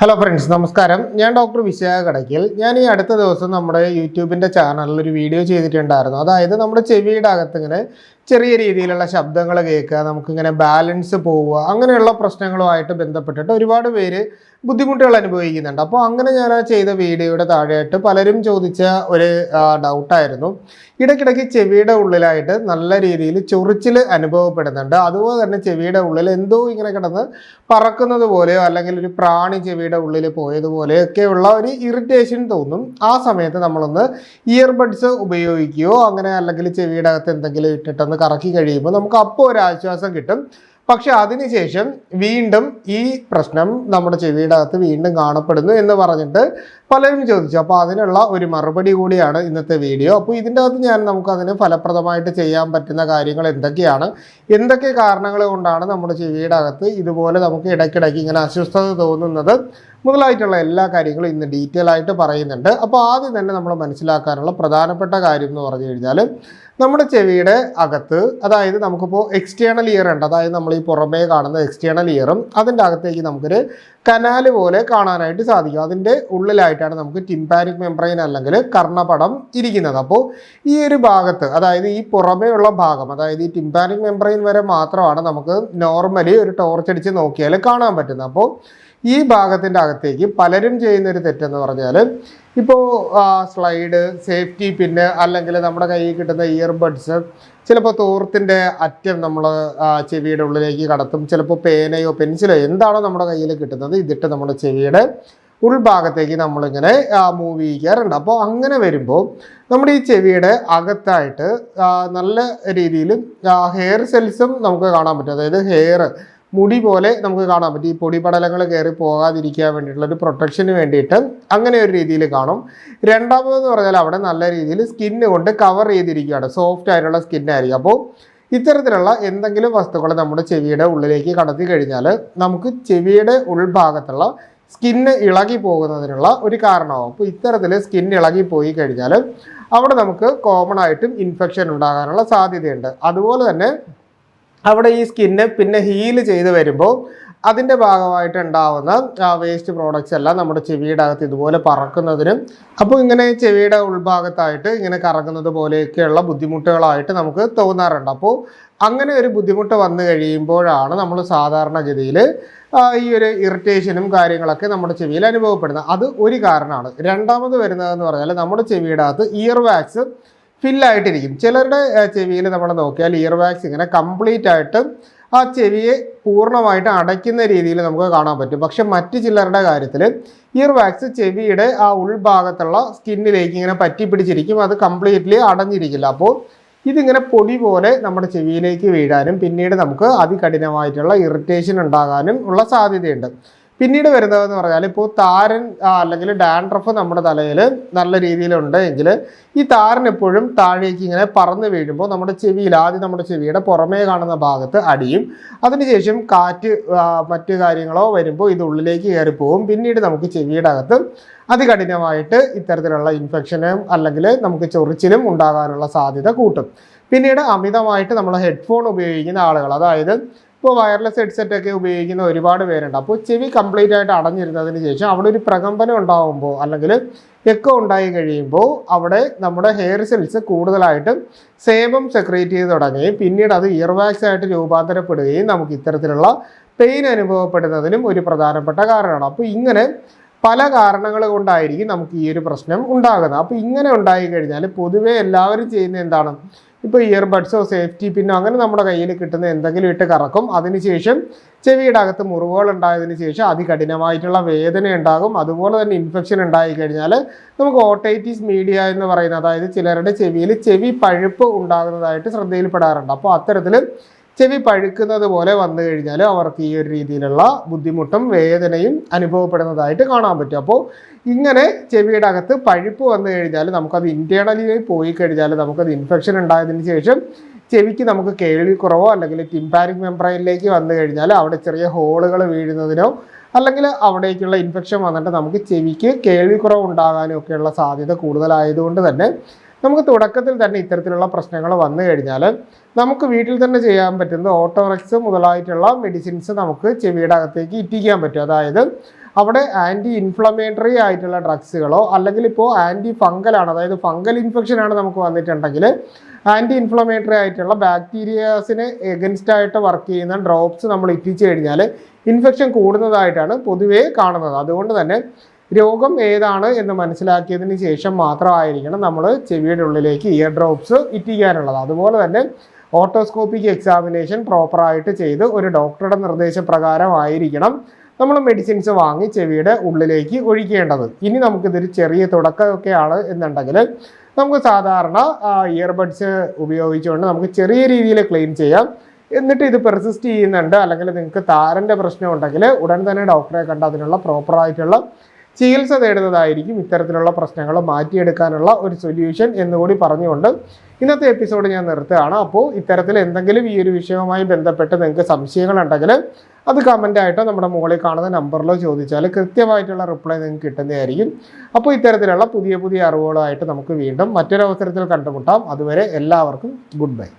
Hello friends നമസ്കാരം. ഞാൻ doctor Vishakha Kadakkal. ഞാൻ ഈ അടുത്ത ദിവസം നമ്മുടെ യൂട്യൂബിന്റെ ചാനലിൽ ഒരു വീഡിയോ ചെയ്തിട്ടുണ്ടായിരുന്നു. അതായത് നമ്മുടെ ചെവിയുടെ അകത്ത് ഇങ്ങനെ ചെറിയ രീതിയിലുള്ള ശബ്ദങ്ങൾ കേൾക്കുക നമുക്കിങ്ങനെ ബാലൻസ് പോവുക അങ്ങനെയുള്ള പ്രശ്നങ്ങളുമായിട്ട് ബന്ധപ്പെട്ടിട്ട് ഒരുപാട് പേര് ബുദ്ധിമുട്ടുകൾ അനുഭവിക്കുന്നുണ്ട്. അപ്പോൾ അങ്ങനെ ഞാൻ ആ ചെയ്ത വീഡിയോയുടെ താഴെയായിട്ട് പലരും ചോദിച്ച ഒരു ഡൗട്ടായിരുന്നു ഇടയ്ക്കിടയ്ക്ക് ചെവിയുടെ ഉള്ളിലായിട്ട് നല്ല രീതിയിൽ ചൊറിച്ചിൽ അനുഭവപ്പെടുന്നുണ്ട്. അതുപോലെ തന്നെ ചെവിയുടെ ഉള്ളിൽ എന്തോ ഇങ്ങനെ കിടന്ന് പറക്കുന്നത് പോലെയോ അല്ലെങ്കിൽ ഒരു പ്രാണി ചെവിയുടെ ഉള്ളിൽ പോയതുപോലെയൊക്കെയുള്ള ഒരു ഇറിറ്റേഷൻ തോന്നും. ആ സമയത്ത് നമ്മളൊന്ന് ഇയർബഡ്സ് ഉപയോഗിക്കുകയോ അങ്ങനെ അല്ലെങ്കിൽ ചെവിയുടെ അകത്ത് എന്തെങ്കിലും ഇട്ടിട്ടൊന്ന് കറക്കി കഴിയുമ്പോൾ നമുക്ക് അപ്പോൾ ഒരു ആശ്വാസം കിട്ടും. പക്ഷെ അതിനുശേഷം വീണ്ടും ഈ പ്രശ്നം നമ്മുടെ ചെവിയുടെ അകത്ത് വീണ്ടും കാണപ്പെടുന്നു എന്ന് പറഞ്ഞിട്ട് പലരും ചോദിച്ചു. അപ്പോൾ അതിനുള്ള ഒരു മറുപടി കൂടിയാണ് ഇന്നത്തെ വീഡിയോ. അപ്പോൾ ഇതിന്റെ അകത്ത് ഞാൻ നമുക്ക് അതിന് ഫലപ്രദമായിട്ട് ചെയ്യാൻ പറ്റുന്ന കാര്യങ്ങൾ എന്തൊക്കെയാണ്? എന്തൊക്കെ കാരണങ്ങൾ കൊണ്ടാണ് നമ്മുടെ ചെവിയുടെ അകത്ത് ഇതുപോലെ നമുക്ക് ഇടയ്ക്കിടയ്ക്ക് ഇങ്ങനെ അസ്വസ്ഥത തോന്നുന്നത്? മുതലായിട്ടുള്ള എല്ലാ കാര്യങ്ങളും ഇന്ന് ഡീറ്റെയിൽ ആയിട്ട് പറയുന്നുണ്ട്. അപ്പോൾ ആദ്യം തന്നെ നമ്മൾ മനസ്സിലാക്കാനുള്ള പ്രധാനപ്പെട്ട കാര്യം എന്ന് പറഞ്ഞു കഴിഞ്ഞാൽ നമ്മുടെ ചെവിയുടെ അകത്ത് അതായത് നമുക്കിപ്പോൾ എക്സ്റ്റേണൽ ഇയർ ഉണ്ട്. അതായത് നമ്മൾ ഈ പുറമേ കാണുന്ന എക്സ്റ്റേണൽ ഇയറും അതിന്റെ അകത്തേക്ക് നമുക്കൊരു കനാല് പോലെ കാണാനായിട്ട് സാധിക്കും. അതിന്റെ ഉള്ളിലായിട്ടാണ് നമുക്ക് ടിംപാനിക് മെംബ്രെയിൻ അല്ലെങ്കിൽ കർണപടം ഇരിക്കുന്നത്. അപ്പോൾ ഈ ഒരു ഭാഗത്ത് അതായത് ഈ പുറമേ ഉള്ള ഭാഗം അതായത് ഈ ടിംപാനിക് മെംബ്രെയിൻ വരെ മാത്രമാണ് നമുക്ക് നോർമലി ഒരു ടോർച്ച് അടിച്ച് നോക്കിയാൽ കാണാൻ പറ്റുന്നത്. അപ്പോൾ ഈ ഭാഗത്തിന്റെ അകത്തേക്ക് പലരും ചെയ്യുന്ന ഒരു തെറ്റെന്ന് പറഞ്ഞാൽ ഇപ്പോൾ സ്ലൈഡ് സേഫ്റ്റി പിന്നെ അല്ലെങ്കിൽ നമ്മുടെ കയ്യിൽ കിട്ടുന്ന ഇയർബഡ്സ് ചിലപ്പോൾ തോർത്തിന്റെ അറ്റം നമ്മൾ ചെവിയുടെ ഉള്ളിലേക്ക് കടത്തും ചിലപ്പോൾ പേനയോ പെൻസിലോ എന്താണോ നമ്മുടെ കയ്യിൽ കിട്ടുന്നത് ഇതിട്ട് നമ്മുടെ ചെവിയുടെ ഉൾഭാഗത്തേക്ക് നമ്മളിങ്ങനെ മൂവ് ചെയ്യിക്കാറുണ്ട്. അപ്പോൾ അങ്ങനെ വരുമ്പോൾ നമ്മുടെ ഈ ചെവിയുടെ അകത്തായിട്ട് നല്ല രീതിയിൽ ഹെയർ സെൽസും നമുക്ക് കാണാൻ പറ്റും. അതായത് ഹെയർ മുടി പോലെ നമുക്ക് കാണാൻ പറ്റും. ഈ പൊടിപടലങ്ങൾ കയറി പോകാതിരിക്കാൻ വേണ്ടിയിട്ടുള്ള ഒരു പ്രൊട്ടക്ഷന് വേണ്ടിയിട്ട് അങ്ങനെ ഒരു രീതിയിൽ കാണും. രണ്ടാമതെന്ന് പറഞ്ഞാൽ അവിടെ നല്ല രീതിയിൽ സ്കിന്ന് കൊണ്ട് കവർ ചെയ്തിരിക്കുകയാണ്. സോഫ്റ്റ് ആയിട്ടുള്ള സ്കിന്നായിരിക്കും അപ്പോൾ ഇത്തരത്തിലുള്ള എന്തെങ്കിലും വസ്തുക്കൾ നമ്മുടെ ചെവിയുടെ ഉള്ളിലേക്ക് കടത്തി കഴിഞ്ഞാൽ നമുക്ക് ചെവിയുടെ ഉൾഭാഗത്തുള്ള സ്കിന്ന് ഇളകി പോകുന്നതിനുള്ള ഒരു കാരണമാവും. അപ്പോൾ ഇത്തരത്തിൽ സ്കിൻ ഇളകി പോയി കഴിഞ്ഞാൽ അവിടെ നമുക്ക് കോമൺ ആയിട്ടും ഇൻഫെക്ഷൻ ഉണ്ടാകാനുള്ള സാധ്യതയുണ്ട്. അതുപോലെ തന്നെ അവിടെ ഈ സ്കിന്ന് പിന്നെ ഹീൽ ചെയ്ത് വരുമ്പോൾ അതിന്റെ ഭാഗമായിട്ട് ഉണ്ടാവുന്ന വേസ്റ്റ് പ്രോഡക്റ്റ്സ് എല്ലാം നമ്മുടെ ചെവിയുടെ അകത്ത് ഇതുപോലെ പറക്കുന്നതിനും അപ്പോൾ ഇങ്ങനെ ചെവിയുടെ ഉൾഭാഗത്തായിട്ട് ഇങ്ങനെ കറങ്ങുന്നത് പോലെയൊക്കെയുള്ള ബുദ്ധിമുട്ടുകളായിട്ട് നമുക്ക് തോന്നാറുണ്ട്. അപ്പോൾ അങ്ങനെ ഒരു ബുദ്ധിമുട്ട് വന്നു കഴിയുമ്പോഴാണ് നമ്മൾ സാധാരണഗതിയിൽ ഈ ഒരു ഇറിറ്റേഷനും കാര്യങ്ങളൊക്കെ നമ്മുടെ ചെവിയിൽ അനുഭവപ്പെടുന്നത്. അത് ഒരു കാരണമാണ്. രണ്ടാമത് വരുന്നതെന്ന് പറഞ്ഞാൽ നമ്മുടെ ചെവിയുടെ അകത്ത് ഇയർ വാക്സ് ഫില്ലായിട്ടിരിക്കും ചിലരുടെ ചെവിയിൽ നമ്മൾ നോക്കിയാൽ ഇയർ വാക്സ് ഇങ്ങനെ കംപ്ലീറ്റ് ആയിട്ട് ആ ചെവിയെ പൂർണമായിട്ട് അടയ്ക്കുന്ന രീതിയിൽ നമുക്ക് കാണാൻ പറ്റും. പക്ഷെ മറ്റു ചിലരുടെ കാര്യത്തിൽ ഇയർ വാക്സ് ചെവിയുടെ ആ ഉൾഭാഗത്തുള്ള സ്കിന്നിലേക്ക് ഇങ്ങനെ പറ്റി പിടിച്ചിരിക്കും അത് കംപ്ലീറ്റ്ലി അടഞ്ഞിരിക്കില്ല. അപ്പോൾ ഇതിങ്ങനെ പൊടി പോലെ നമ്മുടെ ചെവിയിലേക്ക് വീഴാനും പിന്നീട് നമുക്ക് അതികഠിനമായിട്ടുള്ള ഇറിറ്റേഷൻ ഉണ്ടാകാനും ഉള്ള സാധ്യതയുണ്ട്. പിന്നീട് വരുന്നതെന്ന് പറഞ്ഞാൽ ഇപ്പോൾ താരൻ അല്ലെങ്കിൽ ഡാൻഡ്രഫ് നമ്മുടെ തലയിൽ നല്ല രീതിയിലുണ്ട് എങ്കിൽ ഈ താരൻ എപ്പോഴും താഴേക്ക് ഇങ്ങനെ പറന്ന് വീഴുമ്പോൾ നമ്മുടെ ചെവിയിൽ ആദ്യം നമ്മുടെ ചെവിയുടെ പുറമേ കാണുന്ന ഭാഗത്ത് അടിയും അതിനുശേഷം കാറ്റ് മറ്റ് കാര്യങ്ങളോ വരുമ്പോൾ ഇത് ഉള്ളിലേക്ക് കയറിപ്പോവും പിന്നീട് നമുക്ക് ചെവിയുടെ അകത്ത് അതികഠിനമായിട്ട് ഇത്തരത്തിലുള്ള ഇൻഫെക്ഷനും അല്ലെങ്കിൽ നമുക്ക് ചൊറിച്ചിലും ഉണ്ടാകാനുള്ള സാധ്യത കൂട്ടും. പിന്നീട് അമിതമായിട്ട് നമ്മൾ ഹെഡ്ഫോൺ ഉപയോഗിക്കുന്ന ആളുകൾ അതായത് ഇപ്പോൾ വയർലെസ് ഹെഡ്സെറ്റ് ഒക്കെ ഉപയോഗിക്കുന്ന ഒരുപാട് പേരുണ്ട്. അപ്പോൾ ചെവി കംപ്ലീറ്റ് ആയിട്ട് അടഞ്ഞിരുന്നതിന് ശേഷം അവിടെ ഒരു പ്രകമ്പനം ഉണ്ടാകുമ്പോൾ അല്ലെങ്കിൽ എക്കോ ഉണ്ടായി കഴിയുമ്പോൾ അവിടെ നമ്മുടെ ഹെയർ സെൽസ് കൂടുതലായിട്ടും സേബം സെക്രേറ്റ് ചെയ്ത് തുടങ്ങുകയും പിന്നീട് അത് ഇയർവാക്സ് ആയിട്ട് രൂപാന്തരപ്പെടുകയും നമുക്ക് ഇത്തരത്തിലുള്ള പെയിൻ അനുഭവപ്പെടുന്നതിനും ഒരു പ്രധാനപ്പെട്ട കാരണമാണ്. അപ്പോൾ ഇങ്ങനെ പല കാരണങ്ങൾ കൊണ്ടായിരിക്കും നമുക്ക് ഈ ഒരു പ്രശ്നം ഉണ്ടാകുന്നത്. അപ്പോൾ ഇങ്ങനെ ഉണ്ടായി കഴിഞ്ഞാൽ പൊതുവേ എല്ലാവരും ചെയ്യുന്ന എന്താണ്? ഇപ്പോൾ ഇയർബഡ്സോ സേഫ്റ്റി പിന്നോ അങ്ങനെ നമ്മുടെ കയ്യിൽ കിട്ടുന്ന എന്തെങ്കിലും ഇട്ട് കറക്കും. അതിനുശേഷം ചെവിയുടെ അകത്ത് മുറിവുകൾ ഉണ്ടായതിനു ശേഷം അതികഠിനമായിട്ടുള്ള വേദന ഉണ്ടാകും. അതുപോലെ തന്നെ ഇൻഫെക്ഷൻ ഉണ്ടായി കഴിഞ്ഞാൽ നമുക്ക് ഓട്ടൈറ്റിസ് മീഡിയ എന്ന് പറയുന്ന അതായത് ചിലരുടെ ചെവിയിൽ ചെവി പഴുപ്പ് ഉണ്ടാകുന്നതായിട്ട് ശ്രദ്ധയിൽപ്പെടാറുണ്ട്. അപ്പോൾ അത്തരത്തിൽ ചെവി പഴുക്കുന്നത് പോലെ വന്നു കഴിഞ്ഞാൽ അവർക്ക് ഈ ഒരു രീതിയിലുള്ള ബുദ്ധിമുട്ടും വേദനയും അനുഭവപ്പെടുന്നതായിട്ട് കാണാൻ പറ്റും. അപ്പോൾ ഇങ്ങനെ ചെവിയുടെ അകത്ത് പഴുപ്പ് വന്നു കഴിഞ്ഞാൽ നമുക്കത് ഇന്റേണലി പോയി കഴിഞ്ഞാൽ നമുക്കത് ഇൻഫെക്ഷൻ ഉണ്ടായതിന് ശേഷം ചെവിക്ക് നമുക്ക് കേൾവിക്കുറവോ അല്ലെങ്കിൽ ടിംപാനിക് മെംബ്രൈനിലേക്ക് വന്നു കഴിഞ്ഞാൽ അവിടെ ചെറിയ ഹോളുകൾ വീഴുന്നതിനോ അല്ലെങ്കിൽ അവിടേക്കുള്ള ഇൻഫെക്ഷൻ വന്നിട്ട് നമുക്ക് ചെവിക്ക് കേൾവിക്കുറവ് ഉണ്ടാകാനും ഒക്കെയുള്ള സാധ്യത കൂടുതലായതുകൊണ്ട് തന്നെ നമുക്ക് തുടക്കത്തിൽ തന്നെ ഇത്തരത്തിലുള്ള പ്രശ്നങ്ങൾ വന്നു കഴിഞ്ഞാൽ നമുക്ക് വീട്ടിൽ തന്നെ ചെയ്യാൻ പറ്റുന്ന ഓട്ടോറക്സ് മുതലായിട്ടുള്ള മെഡിസിൻസ് നമുക്ക് ചെവിയുടെ അകത്തേക്ക് ഇറ്റിക്കാൻ പറ്റും. അതായത് അവിടെ ആന്റി ഇൻഫ്ലമേറ്ററി ആയിട്ടുള്ള ഡ്രഗ്സുകളോ അല്ലെങ്കിൽ ഇപ്പോൾ ആന്റി ഫംഗലാണ് അതായത് ഫംഗൽ ഇൻഫെക്ഷൻ ആണ് നമുക്ക് വന്നിട്ടുണ്ടെങ്കിൽ ആന്റി ഇൻഫ്ലമേറ്ററി ആയിട്ടുള്ള ബാക്ടീരിയാസിന് എഗൻസ്റ്റ് ആയിട്ട് വർക്ക് ചെയ്യുന്ന ഡ്രോപ്സ് നമ്മൾ ഇറ്റിച്ചു കഴിഞ്ഞാൽ ഇൻഫെക്ഷൻ കൂടുന്നതായിട്ടാണ് പൊതുവേ കാണുന്നത്. അതുകൊണ്ട് തന്നെ രോഗം ഏതാണ് എന്ന് മനസ്സിലാക്കിയതിന് ശേഷം മാത്രമായിരിക്കണം നമ്മൾ ചെവിയുടെ ഉള്ളിലേക്ക് ഇയർ ഡ്രോപ്സ് ഇറ്റിക്കാനുള്ളത് അതുപോലെ തന്നെ ഓട്ടോസ്കോപ്പിക് എക്സാമിനേഷൻ പ്രോപ്പറായിട്ട് ചെയ്ത് ഒരു ഡോക്ടറുടെ നിർദ്ദേശപ്രകാരമായിരിക്കണം നമ്മൾ മെഡിസിൻസ് വാങ്ങി ചെവിയുടെ ഉള്ളിലേക്ക് ഒഴിക്കേണ്ടത്. ഇനി നമുക്കിതൊരു ചെറിയ തുടക്കമൊക്കെയാണ് എന്നുണ്ടെങ്കിൽ നമുക്ക് സാധാരണ ഇയർബഡ്സ് ഉപയോഗിച്ചുകൊണ്ട് നമുക്ക് ചെറിയ രീതിയിൽ ക്ലീൻ ചെയ്യാം. എന്നിട്ട് ഇത് പെർസിസ്റ്റ് ചെയ്യുന്നുണ്ട്. അല്ലെങ്കിൽ നിങ്ങൾക്ക് താരന്റെ പ്രശ്നം ഉണ്ടെങ്കിൽ ഉടൻ തന്നെ ഡോക്ടറെ കണ്ട് അതിനുള്ള പ്രോപ്പറായിട്ടുള്ള ചികിത്സ തേടുന്നതായിരിക്കും ഇത്തരത്തിലുള്ള പ്രശ്നങ്ങൾ മാറ്റിയെടുക്കാനുള്ള ഒരു സൊല്യൂഷൻ എന്നുകൂടി പറഞ്ഞുകൊണ്ട് ഇന്നത്തെ എപ്പിസോഡ് ഞാൻ നിർത്തുകയാണ്. അപ്പോൾ ഇത്തരത്തിൽ എന്തെങ്കിലും ഈ ഒരു വിഷയവുമായി ബന്ധപ്പെട്ട് നിങ്ങൾക്ക് സംശയങ്ങളുണ്ടെങ്കിൽ അത് കമന്റായിട്ടോ നമ്മുടെ മുകളിൽ കാണുന്ന നമ്പറിലോ ചോദിച്ചാൽ കൃത്യമായിട്ടുള്ള റിപ്ലൈ നിങ്ങൾക്ക് കിട്ടുന്നതായിരിക്കും. അപ്പോൾ ഇത്തരത്തിലുള്ള പുതിയ പുതിയ അറിവുകളുമായിട്ട് നമുക്ക് വീണ്ടും മറ്റൊരവസരത്തിൽ കണ്ടുമുട്ടാം. അതുവരെ എല്ലാവർക്കും ഗുഡ് ബൈ